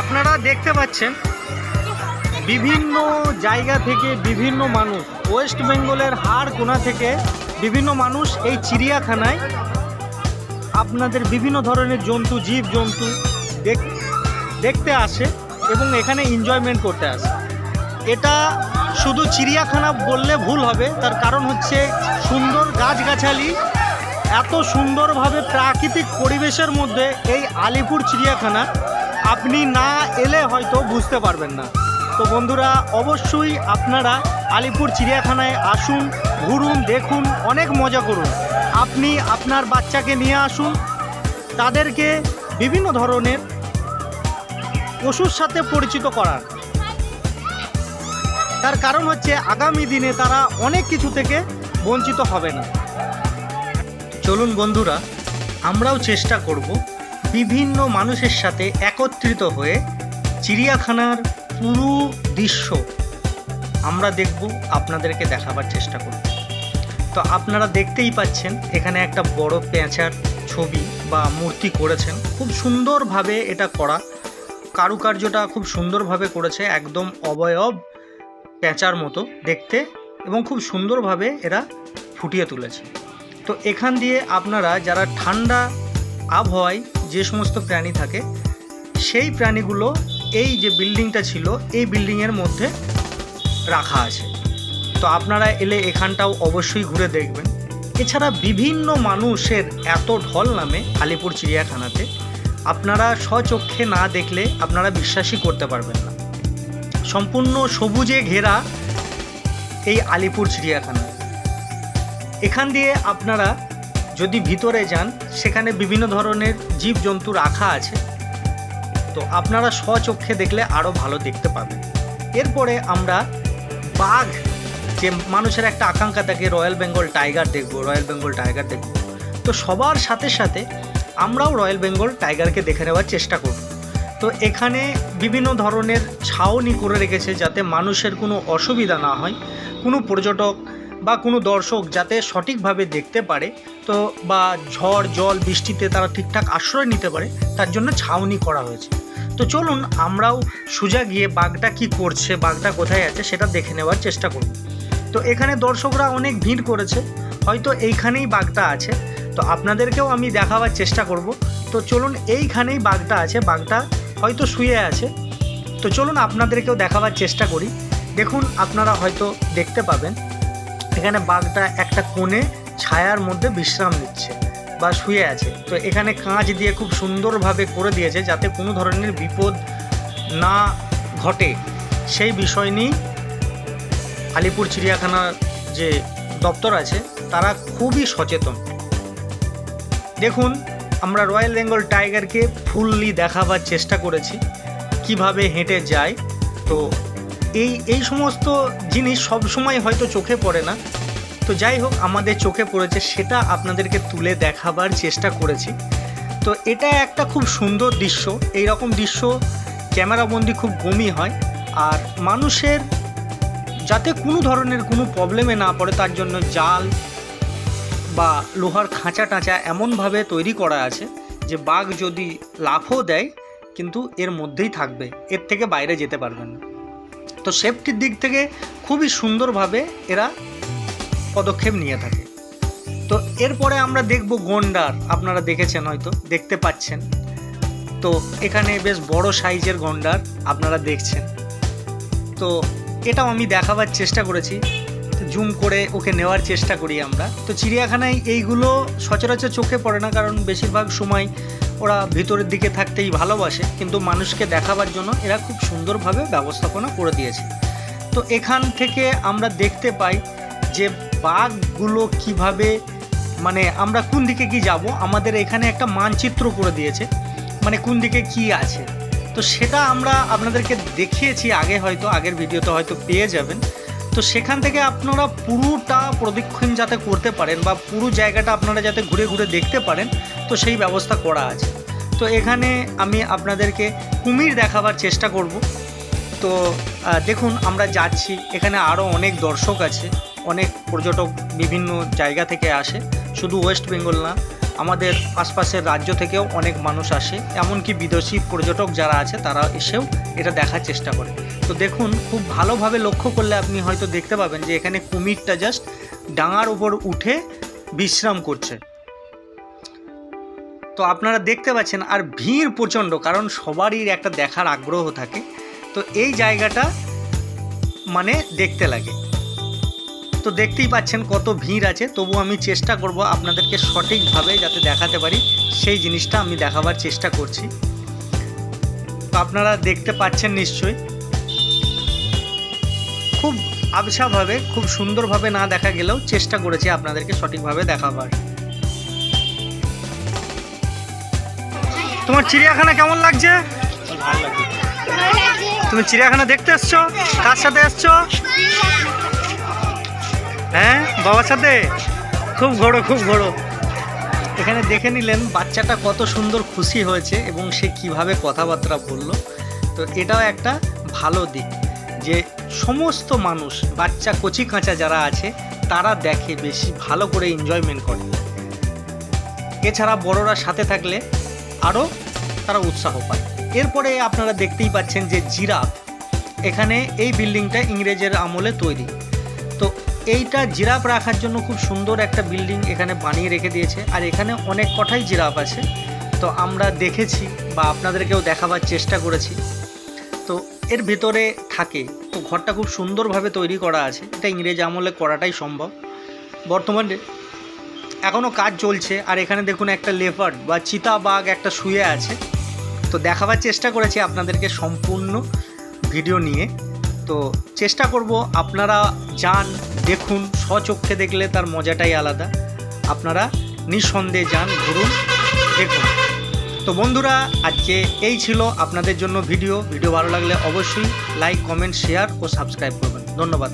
আপনারা দেখতে পাচ্ছেন, বিভিন্ন জায়গা থেকে বিভিন্ন মানুষ ওয়েস্ট বেঙ্গলের হাড় কোনা থেকে বিভিন্ন মানুষ এই চিড়িয়াখানায় আপনাদের বিভিন্ন ধরনের জন্তু জীব জন্তু দেখতে আসে এবং এখানে এনজয়মেন্ট করতে আসে। এটা শুধু চিড়িয়াখানা বললে ভুল হবে, তার কারণ হচ্ছে সুন্দর গাছগাছালি, এত সুন্দরভাবে প্রাকৃতিক পরিবেশের মধ্যে এই আলিপুর চিড়িয়াখানা, আপনি না এলে হয়তো বুঝতে পারবেন না। তো বন্ধুরা, অবশ্যই আপনারা আলিপুর চিড়িয়াখানায় আসুন, ঘুরুন, দেখুন, অনেক মজা করুন। আপনি আপনার বাচ্চাকে নিয়ে আসুন, তাদেরকে বিভিন্ন ধরনের পশুর সাথে পরিচিত করার তার কারণ হচ্ছে আগামী দিনে তারা অনেক কিছু থেকে বঞ্চিত হবে না। চলুন বন্ধুরা, আমরাও চেষ্টা করব বিভিন্ন মানুষের সাথে একত্রিত হয়ে চিড়িয়াখানার পুরো দৃশ্য আমরা দেখব, আপনাদেরকে দেখাবার চেষ্টা করব। তো আপনারা দেখতেই পাচ্ছেন, এখানে একটা বড় পেঁচার ছবি বা মূর্তি করেছেন। খুব সুন্দরভাবে এটা করা, কারুকার্যটা খুব সুন্দরভাবে করেছে, একদম অবয়ব পেঁচার মতো দেখতে এবং খুব সুন্দরভাবে এরা ফুটিয়ে তুলেছে। তো এখান দিয়ে আপনারা যারা ঠান্ডা আবহাওয়ায় যে সমস্ত প্রাণী থাকে, সেই প্রাণীগুলো এই যে বিল্ডিংটা ছিল, এই বিল্ডিংয়ের মধ্যে রাখা আছে। তো আপনারা এলে এখানটাও অবশ্যই ঘুরে দেখবেন। এছাড়া বিভিন্ন মানুষের এত ঢল নামে আলিপুর চিড়িয়াখানাতে, আপনারা স্বচক্ষে না দেখলে আপনারা বিশ্বাসই করতে পারবেন না। সম্পূর্ণ সবুজে ঘেরা এই আলিপুর চিড়িয়াখানা। এখান দিয়ে আপনারা যদি ভিতরে যান, সেখানে বিভিন্ন ধরনের জীবজন্তু রাখা আছে। তো আপনারা স্বচক্ষে দেখলে আরও ভালো দেখতে পাবেন। এরপরে আমরা বাঘ, যে মানুষের একটা আকাঙ্ক্ষা থাকে, রয়্যাল বেঙ্গল টাইগার দেখব, রয়্যাল বেঙ্গল টাইগার দেখব। তো সবার সাথে সাথে আমরাও রয়্যাল বেঙ্গল টাইগারকে দেখে নেওয়ার চেষ্টা করব। তো এখানে বিভিন্ন ধরনের ছাউনি করে রেখেছে যাতে মানুষের কোনো অসুবিধা না হয়, কোনো পর্যটক বা কোনো দর্শক যাতে সঠিকভাবে দেখতে পারে, তো বা ঝড়, জল, বৃষ্টিতে তারা ঠিকঠাক আশ্রয় নিতে পারে, তার জন্য ছাউনি করা হয়েছে। তো চলুন আমরাও সোজা গিয়ে বাঘটা কি করছে, বাঘটা কোথায় আছে সেটা দেখে নেওয়ার চেষ্টা করব। তো এখানে দর্শকরা অনেক ভিড় করেছে, হয়তো এইখানেই বাঘটা আছে, তো আপনাদেরকেও আমি দেখাবার চেষ্টা করব। তো চলুন এইখানেই বাঘটা আছে, বাঘটা হয়তো শুয়ে আছে। তো চলুন আপনাদেরকেও দেখাবার চেষ্টা করি। দেখুন, আপনারা হয়তো দেখতে পাবেন, এখানে বাঘটা একটা কোণে ছায়ার মধ্যে বিশ্রাম নিচ্ছে বা শুয়ে আছে। তো এখানে কাঁচ দিয়ে খুব সুন্দরভাবে করে দিয়েছে যাতে কোনো ধরনের বিপদ না ঘটে। সেই বিষয় নিয়ে আলিপুর চিড়িয়াখানার যে দপ্তর আছে, তারা খুবই সচেতন। দেখুন আমরা রয়্যাল বেঙ্গল টাইগারকে ফুললি দেখাবার চেষ্টা করেছি, কীভাবে হেঁটে যায়। তো এই এই সমস্ত জিনিস সব সময় হয়তো চোখে পড়ে না। তো যাই হোক, আমাদের চোখে পড়েছে, সেটা আপনাদেরকে তুলে দেখাবার চেষ্টা করেছি। তো এটা একটা খুব সুন্দর দৃশ্য। এই রকম দৃশ্য ক্যামেরাবন্দি খুব কমই হয়। আর মানুষের যাতে কোনো ধরনের কোনো প্রবলেমে না পড়ে, তার জন্য জাল বা লোহার খাঁচা টাঁচা এমনভাবে তৈরি করা আছে যে বাঘ যদি লাফও দেয়, কিন্তু এর মধ্যেই থাকবে। এর থেকে বাইরে যেতে পারবে না। তো সেফটির দিক থেকে খুবই সুন্দরভাবে এরা পদক্ষেপ নিয়ে থাকে। তো এরপরে আমরা দেখব গন্ডার। আপনারা দেখেছেন হয়তো, দেখতে পাচ্ছেন। তো এখানে বেশ বড় সাইজের গন্ডার আপনারা দেখছেন। তো এটাও আমি দেখাবার চেষ্টা করেছি। জুম করে ওকে নেওয়ার চেষ্টা করি আমরা। তো চিড়িয়াখানায় এইগুলো সচরাচর চোখে পড়ে না, কারণ বেশিরভাগ সময় ওরা ভিতরের দিকে থাকতেই ভালোবাসে, কিন্তু মানুষকে দেখাবার জন্য এরা খুব সুন্দরভাবে ব্যবস্থাপনা করে দিয়েছে। তো এখান থেকে আমরা দেখতে পাই যে বাঘগুলো কীভাবে মানে আমরা কোন দিকে কি যাব? আমাদের এখানে একটা মানচিত্র করে দিয়েছে মানে কোন দিকে কি আছে? তো সেটা আমরা আপনাদেরকে দেখিয়েছি, আগে হয়তো, আগের ভিডিওতে হয়তো পেয়ে যাবেন। তো সেখান থেকে আপনারা পুরোটা প্রদক্ষিণ যাতে করতে পারেন বা পুরো জায়গাটা আপনারা যাতে ঘুরে ঘুরে দেখতে পারেন, তো সেই ব্যবস্থা করা আছে। তো এখানে আমি আপনাদেরকে কুমির দেখাবার চেষ্টা করব। তো দেখুন আমরা যাচ্ছি, এখানে আরও অনেক দর্শক আছে, অনেক পর্যটক বিভিন্ন জায়গা থেকে আসে, শুধু ওয়েস্ট বেঙ্গল না, আমাদের আশপাশের রাজ্য থেকেও অনেক মানুষ আসে, এমনকি বিদেশি পর্যটক যারা আছে তারা এসেও এটা দেখার চেষ্টা করে। তো দেখুন, খুব ভালোভাবে লক্ষ্য করলে আপনি হয়তো দেখতে পাবেন যে এখানে কুমিরটা জাস্ট ডাঙার উপর উঠে বিশ্রাম করছে। তো আপনারা দেখতে পাচ্ছেন, আর ভিড় প্রচণ্ড, কারণ সবারই একটা দেখার আগ্রহ থাকে। তো এই জায়গাটা মানে দেখতে লাগে। তো দেখতেই পাচ্ছেন কত ভিড় আছে, তবু আমি চেষ্টা করব আপনাদেরকে সঠিকভাবে যাতে দেখাতে পারি, সেই জিনিসটা আমি দেখাবার চেষ্টা করছি। তো আপনারা দেখতে পাচ্ছেন নিশ্চয়ই। খুব আবছাভাবে খুব সুন্দরভাবে না দেখা গেলেও চেষ্টা করেছি আপনাদেরকে সঠিকভাবে দেখাবার। তোমার চিড়িয়াখানা কেমন লাগছে? তুমি চিড়িয়াখানা দেখতে এসছো? কার সাথে এসছো? হ্যাঁ বাবার সাথে? খুব ঘোরো খুব ঘোরো। এখানে দেখে নিলেন বাচ্চাটা কত সুন্দর খুশি হয়েছে এবং সে কীভাবে কথাবার্তা বলল। তো এটাও একটা ভালো দিক। যে সমস্ত মানুষ, বাচ্চা, কচি কাঁচা যারা আছে, তারা দেখে বেশি ভালো করে এনজয়মেন্ট করে। এছাড়া বড়রা সাথে থাকলে আরও তারা উৎসাহ পায়। এরপরে আপনারা দেখতেই পাচ্ছেন যে জিরাফ এখানে এই বিল্ডিংটা ইংরেজের আমলে তৈরি। তো এইটা জিরাফ রাখার জন্য খুব সুন্দর একটা বিল্ডিং এখানে বানিয়ে রেখে দিয়েছে। আর এখানে অনেক কটাই জিরাফ আছে। তো আমরা দেখেছি বা আপনাদেরকেও দেখাবার চেষ্টা করেছি। তো এর ভেতরে থাকে। তো ঘরটা খুব সুন্দরভাবে তৈরি করা আছে। এটা ইংরেজ আমলে করাটাই সম্ভব। বর্তমানে এখনও কাজ চলছে। আর এখানে দেখুন একটা লেপার্ড বা চিতা বাঘ একটা শুয়ে আছে। তো দেখাবার চেষ্টা করেছি আপনাদেরকে সম্পূর্ণ ভিডিও নিয়ে। তো চেষ্টা করব আপনারা যান, দেখুন, স্বচক্ষে দেখলে তার মজাটাই আলাদা। আপনারা নিঃসন্দেহে যান, ঘুরুন, দেখুন। তো বন্ধুরা, আজকে এই ছিল আপনাদের জন্য ভিডিও। ভিডিও ভালো লাগলে অবশ্যই লাইক কমেন্ট শেয়ার ও সাবস্ক্রাইব করবেন। ধন্যবাদ।